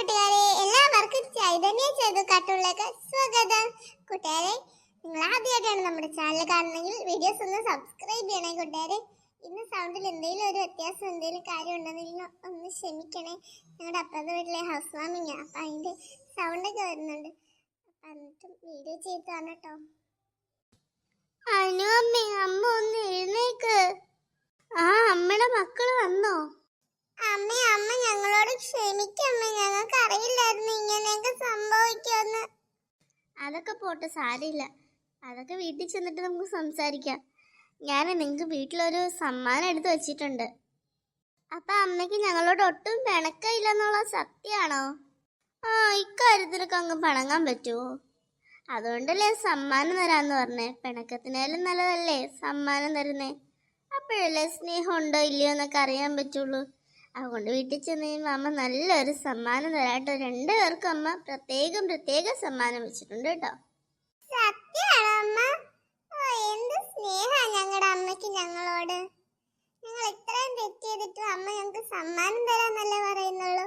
കൂട്ടുകാരെ എല്ലാവർക്കും ചൈതന്യ ചെയ്തു കാട്ടുകളിലേക്ക് സ്വാഗതം. കൂട്ടുകാരെ നിങ്ങൾ ആദ്യമായിട്ടാണ് നമ്മുടെ ചാനൽ കാണുന്നെങ്കിൽ വീഡിയോസ് ഒന്ന് സബ്സ്ക്രൈബ് ചെയ്യണേ കൂട്ടുകാരെ. ഇന്ന് സൗണ്ടിൽ എന്തെങ്കിലും ഒരു വ്യത്യാസം എന്തെങ്കിലും കാര്യം ഉണ്ടെന്നെങ്കിൽ ഒന്ന് ക്ഷമിക്കണേ. ഞങ്ങളുടെ അപ്പുറത്തെ വീട്ടിലെ ഹൗസ് വാമിങ് അപ്പം അതിന്റെ സൗണ്ടൊക്കെ വരുന്നുണ്ട്. എന്നിട്ടും വീഡിയോ ചെയ്താണ് കേട്ടോ അമ്മ അമ്മ ഒന്ന് എഴുന്നേക്ക് ആ അമ്മയുടെ മക്കൾ വന്നോ അമ്മ അമ്മ ഞങ്ങളോട് ക്ഷമിക്കമ്മ ഞങ്ങൾക്ക് അറിയില്ലായിരുന്നു ഇങ്ങനെയൊക്കെ സംഭവിക്കുമെന്ന് അതൊക്കെ പോട്ടെ സാരമില്ല. അതൊക്കെ വീട്ടിൽ ചെന്നിട്ട് നമുക്ക് സംസാരിക്കാം. ഞാൻ നിങ്ങൾക്ക് വീട്ടിലൊരു സമ്മാനം എടുത്ത് വെച്ചിട്ടുണ്ട്. അപ്പൊ അമ്മയ്ക്ക് ഞങ്ങളോട് ഒട്ടും പിണക്കമില്ലെന്നുള്ള സത്യമാണോ? ആ ഇക്കാര്യത്തിലൊക്കെ അങ്ങ് പിണങ്ങാൻ പറ്റുമോ? അതുകൊണ്ടല്ലേ സമ്മാനം തരാന്ന് പറഞ്ഞേ. പിണക്കത്തിനായാലും നല്ലതല്ലേ സമ്മാനം തരുന്നേ. അപ്പോഴല്ലേ സ്നേഹം ഉണ്ടോ ഇല്ലയോ എന്നൊക്കെ അറിയാൻ പറ്റുള്ളൂ. അതുകൊണ്ട് വീട്ടിൽ ചെന്ന് കഴിയുമ്പോൾ അമ്മ നല്ലൊരു സമ്മാനം തരാട്ടോ രണ്ടു പേർക്കും അമ്മ പ്രത്യേകം പ്രത്യേക സമ്മാനം വെച്ചിട്ടുണ്ട് കേട്ടോ. സത്യമാണോ അമ്മ? എന്ത് സ്നേഹ ഞങ്ങളുടെ അമ്മയ്ക്ക് ഞങ്ങളോട്. ഞങ്ങൾ ഇത്രയും തെറ്റ് ചെയ്തിട്ടും അമ്മ ഞങ്ങൾക്ക് സമ്മാനം തരാന്നല്ലേ പറയുന്നുള്ളൂ.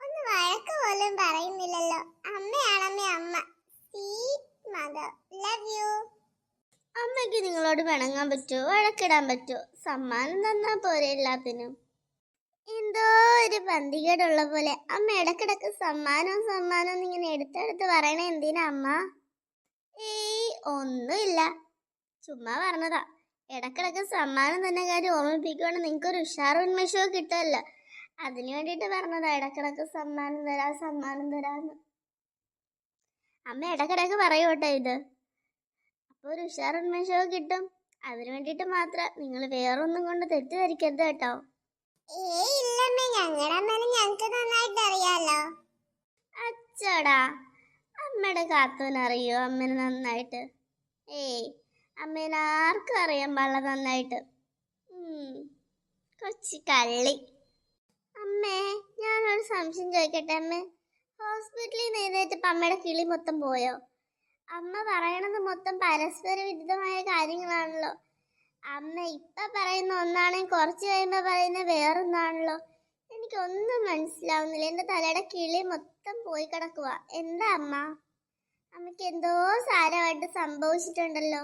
ഒന്ന് വഴക്ക് പോലും പറയുന്നില്ലല്ലോ. അമ്മയാണമ്മേ അമ്മ. സ്വീറ്റ് മദർ ലവ് യു അമ്മയ്ക്ക് നിങ്ങളോട് പിണങ്ങാൻ പറ്റുമോ? വഴക്കിടാൻ പറ്റുമോ? സമ്മാനം തന്നാ പോരെ എല്ലാത്തിനും. എന്തോ ഒരു പന്തികേടുള്ള പോലെ. അമ്മ ഇടക്കിടക്ക് സമ്മാനം സമ്മാനം എന്ന് ഇങ്ങനെ എടുത്തെടുത്ത് പറയണ എന്തിനാ അമ്മ? ഏയ് ഒന്നുമില്ല. ചുമ്മാ പറഞ്ഞതാ. ഇടക്കിടക്ക് സമ്മാനം തന്നെ കാര്യം ഓർമ്മിപ്പിക്കുവാണെങ്കിൽ നിങ്ങൾക്ക് ഒരു ഉഷാർ ഉന്മേഷവും കിട്ടുമല്ലോ. അതിനു വേണ്ടിയിട്ട് പറഞ്ഞതാ ഇടക്കിടക്ക് സമ്മാനം തരാ സമ്മാനം തരാന്ന്. അമ്മ ഇടക്കിടക്ക് പറയൂട്ടോ ഇത്. അപ്പോൾ ഒരു ഉഷാർ ഉന്മേഷവും കിട്ടും. അതിനു വേണ്ടിയിട്ട് മാത്രം നിങ്ങൾ വേറൊന്നും കൊണ്ട് തെറ്റിദ്ധരിക്കരുത് കേട്ടോ. ഏയ് ഇല്ലമ്മേ ഞങ്ങളുടെ അമ്മേനെ ഞങ്ങൾക്ക് നന്നായിട്ട് അറിയാലോ. അച്ചടാ അമ്മയുടെ കാത്തൂന് അറിയോ അമ്മേനെ നന്നായിട്ട്? ഏയ് അമ്മേനെ ആർക്കും അറിയാൻ പാടില്ല നന്നായിട്ട്. കൊച്ചി കള്ളി. അമ്മേ ഞാനൊരു സംശയം ചോദിക്കട്ടെ അമ്മേ. ഹോസ്പിറ്റലിൽ നിന്ന് എഴുന്നേറ്റപ്പോൾ അമ്മയുടെ കിളി മൊത്തം പോയോ? അമ്മ പറയണത് മൊത്തം പരസ്പര വിരുദ്ധമായ കാര്യങ്ങളാണല്ലോ. അമ്മ ഇപ്പൊ പറയുന്ന ഒന്നാണെങ്കിൽ കുറച്ച് കഴിയുമ്പോ പറയുന്ന വേറൊന്നാണല്ലോ. എനിക്കൊന്നും മനസ്സിലാവുന്നില്ല. എന്റെ തലയുടെ കിളി മൊത്തം പോയി കിടക്കുക എന്താ അമ്മ? അമ്മയ്ക്ക് എന്തോ സാരമായിട്ട് സംഭവിച്ചിട്ടുണ്ടല്ലോ.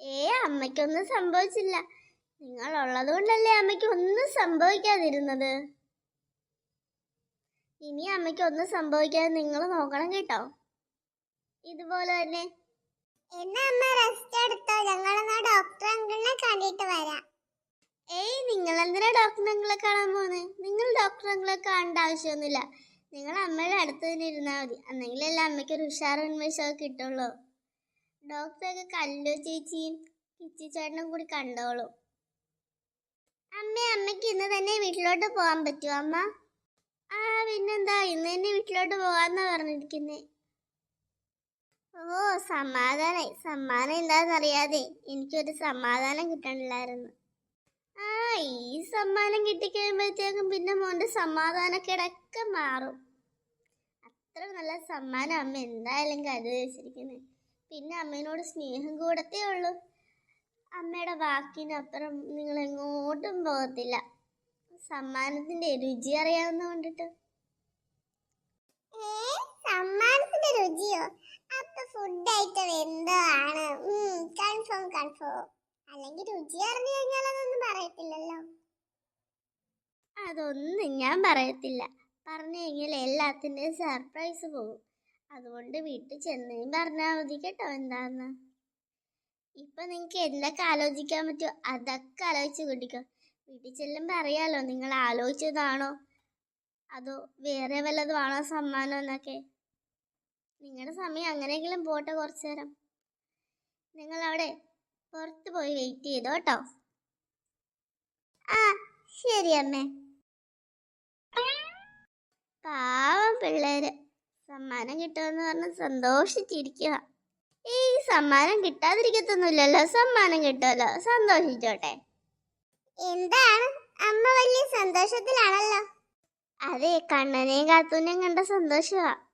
ഏ അമ്മയ്ക്കൊന്നും സംഭവിച്ചില്ല. നിങ്ങൾ ഉള്ളത് കൊണ്ടല്ലേ അമ്മയ്ക്ക് ഒന്നും സംഭവിക്കാതിരുന്നത്? ഇനി അമ്മയ്ക്ക് ഒന്നും സംഭവിക്കാതെ നിങ്ങൾ നോക്കണം കേട്ടോ. ഇതുപോലെ തന്നെ നിങ്ങൾ കാണാൻ നിങ്ങൾ കാണേണ്ട ആവശ്യമൊന്നുമില്ല. നിങ്ങൾ അമ്മയുടെ അടുത്ത് തന്നെ ഇരുന്നാൽ മതി. അന്നെങ്കിലല്ലേ അമ്മയ്ക്ക് ഒരു ഉഷാർ കിട്ടുള്ളൂ. ഡോക്ടറൊക്കെ കല്ലു ചേച്ചിയും കിച്ചി ചേട്ടനും കൂടി കണ്ടോളൂ. അമ്മ അമ്മയ്ക്ക് ഇന്ന് തന്നെ വീട്ടിലോട്ട് പോകാൻ പറ്റുമോ അമ്മ? ആ പിന്നെന്താ? ഇന്ന് തന്നെ വീട്ടിലോട്ട് പോകാന്നാ പറഞ്ഞിരിക്കുന്നേ. ഓ സമാധാനായി. സമ്മാനം എന്താണെന്നറിയാതെ എനിക്കൊരു സമാധാനം കിട്ടണില്ലായിരുന്നു ആ ഈ സമ്മാനം കിട്ടിക്കഴിയുമ്പോഴത്തേക്കും പിന്നെ മോന്റെ സമാധാനക്കേടൊക്കെ മാറും. അത്ര നല്ല സമ്മാനം അമ്മ എന്തായാലും കരുതി വെച്ചിരിക്കുന്നത് പിന്നെ അമ്മേനോട് സ്നേഹം കൂടത്തേ ഉള്ളൂ. അമ്മയുടെ വാക്കിനപ്പുറം നിങ്ങൾ എങ്ങോട്ടും പോകത്തില്ല. സമ്മാനത്തിന്റെ രുചി അറിയാവുന്ന കൊണ്ടിട്ട് സമ്മാനത്തിന്റെ ഫുഡ് ഐറ്റം എന്താണ്? കൺഫേം കൺഫേം അല്ലെങ്കിൽ രുചി അറിഞ്ഞു കഴിഞ്ഞാൽ അതൊന്നും പറയത്തില്ലല്ലോ. അതൊന്നും ഞാൻ പറയത്തില്ല. പറഞ്ഞു കഴിഞ്ഞാൽ എല്ലാത്തിന്റെയും സർപ്രൈസ് പോകും. അതുകൊണ്ട് വീട്ടിൽ ചെന്നേയും പറഞ്ഞാൽ മതി കേട്ടോ എന്താന്ന്. ഇപ്പൊ നിങ്ങൾക്ക് എന്തൊക്കെ ആലോചിക്കാൻ പറ്റുമോ? അതൊക്കെ ആലോചിച്ച് കൂട്ടിക്കോ. വീട്ടിൽ ചെല്ലുമ്പോൾ അറിയാലോ നിങ്ങൾ ആലോചിച്ചതാണോ? അതോ വേറെ വല്ലതുമാണോ സമ്മാനം എന്നൊക്കെ? നിങ്ങളുടെ സമയം അങ്ങനെയെങ്കിലും പോട്ടെ കുറച്ചു നേരം. നിങ്ങൾ അവിടെ പുറത്ത് പോയി വെയിറ്റ് ചെയ്തോ കേട്ടോ ആ ശരി അമ്മേ. പാവം പിള്ളേര്. സമ്മാനം കിട്ടുമെന്ന് പറഞ്ഞ് സന്തോഷിച്ചിരിക്കുക ഈ സമ്മാനം കിട്ടാതിരിക്കത്തൊന്നുമില്ലല്ലോ. സമ്മാനം കിട്ടുമല്ലോ. സന്തോഷിച്ചോട്ടെ. എന്താണ്? അമ്മ വലിയ സന്തോഷത്തിലാണല്ലോ. അതെ കണ്ണനെയും കാത്തൂനെയും കണ്ട സന്തോഷമാ ആണോ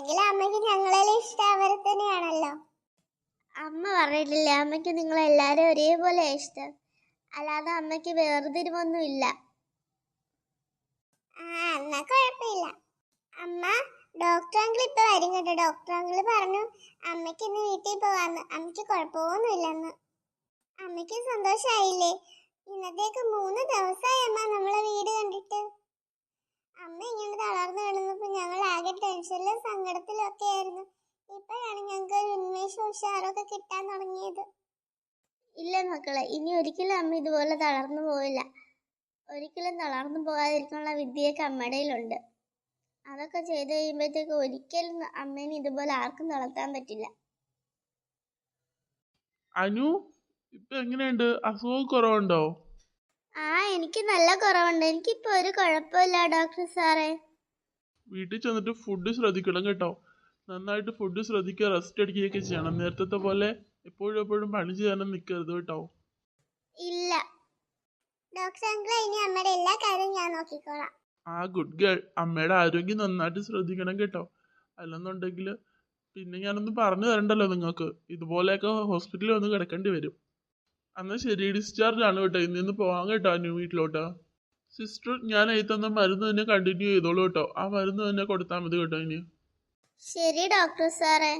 അല്ലെങ്കിൽ അമ്മയ്ക്ക് ഞങ്ങളെല്ലാം ഇഷ്ടം അവരെ തന്നെയാണല്ലോ. അമ്മ പറഞ്ഞിട്ടില്ലേ. അമ്മയ്ക്ക് നിങ്ങളെല്ലാരും ഒരേപോലെ ഇഷ്ടം. അല്ലാതെ അമ്മയ്ക്ക് വേർതിരിവൊന്നും ഇല്ല ആ എന്നാ കുഴപ്പമില്ല. അമ്മ ഡോക്ടർ അങ്കിൾ ഇപ്പൊ വരും കേട്ടോ. ഡോക്ടർ അങ്കിൾ പറഞ്ഞു അമ്മയ്ക്ക് ഇന്ന് വീട്ടിൽ പോവാന്ന്. അമ്മയ്ക്ക് കുഴപ്പമൊന്നുമില്ലെന്ന്. അമ്മയ്ക്ക് സന്തോഷായില്ലേ ഇന്നത്തേക്ക് മൂന്ന് ദിവസമായി അമ്മ നമ്മളെ വീട് കണ്ടിട്ട്. അമ്മ ഇങ്ങനെ തളർന്നു കിടന്നപ്പോൾ ഞങ്ങൾ ആകെ ടെൻഷനിലും സങ്കടത്തിലും ഒക്കെ ആയിരുന്നു ഇപ്പോഴാണ് ഞങ്ങൾക്ക് ഒരു ഉന്മേഷവും ഉഷാറൊക്കെ കിട്ടാൻ തുടങ്ങിയത്. ഇല്ല മക്കളെ ഇനി ഒരിക്കലും അമ്മ ഇതുപോലെ തളർന്നു പോവില്ല. ഒരിക്കലും തളർന്നു പോകാതിരിക്കാനുള്ള വിദ്യയൊക്കെ അമ്മയുടെ കയ്യിലുണ്ട്. അതൊക്കെ ചെയ്ത് കഴിയുമ്പോഴത്തേക്ക് ഒരിക്കലും അമ്മേനെ ഇതുപോലെ ആർക്കും തളർത്താൻ പറ്റില്ല. അനു ഇപ്പൊ എങ്ങനെയുണ്ട്? അസുഖം കുറവുണ്ടോ? ആ എനിക്ക് നല്ല കുറവുണ്ട്. എനിക്കിപ്പോ ഒരു കുഴപ്പമില്ല ഡോക്ടർ സാറേ. വീട്ടിൽ ചെന്നിട്ട് ഫുഡ് ശ്രദ്ധിക്കണം കേട്ടോ. നന്നായിട്ട് ഫുഡ് ശ്രദ്ധിക്കുക റെസ്റ്റ് അടിക്കുകയൊക്കെ ചെയ്യണം. നേരത്തെ പോലെ എപ്പോഴും എപ്പോഴും പണി ചെയ്യാനും നിൽക്കരുത് കേട്ടോ. ഇല്ല. ഡോക്ടർ അങ്കിൾ ഇനി അമ്മയുടെ എല്ലാ കാര്യവും ഞാൻ നോക്കിക്കോളാം. ആ ഗുഡ് ഗേൾ അമ്മയുടെ ആരോഗ്യം നന്നായിട്ട് ശ്രദ്ധിക്കണം കേട്ടോ. അല്ലെന്നുണ്ടെങ്കിൽ പിന്നെ ഞാനൊന്ന് പറഞ്ഞു തരണ്ടല്ലോ നിങ്ങൾക്ക്. ഇതുപോലെയൊക്കെ ഹോസ്പിറ്റലിൽ വന്ന് കിടക്കേണ്ടി വരും. എന്നാൽ ശരി ഡിസ്ചാർജ് ആണ് കേട്ടോ. ഇന്ന് ഇന്ന് പോവാൻ കേട്ടോ അനു വീട്ടിലോട്ട്. സിസ്റ്റർ ഞാൻ എഴുതി തന്ന മരുന്ന് തന്നെ കണ്ടിന്യൂ ചെയ്തോളൂ കേട്ടോ. ആ മരുന്ന് തന്നെ കൊടുത്താൽ മതി കേട്ടോ ഇനി. ശരി ഡോക്ടർ സാറേ.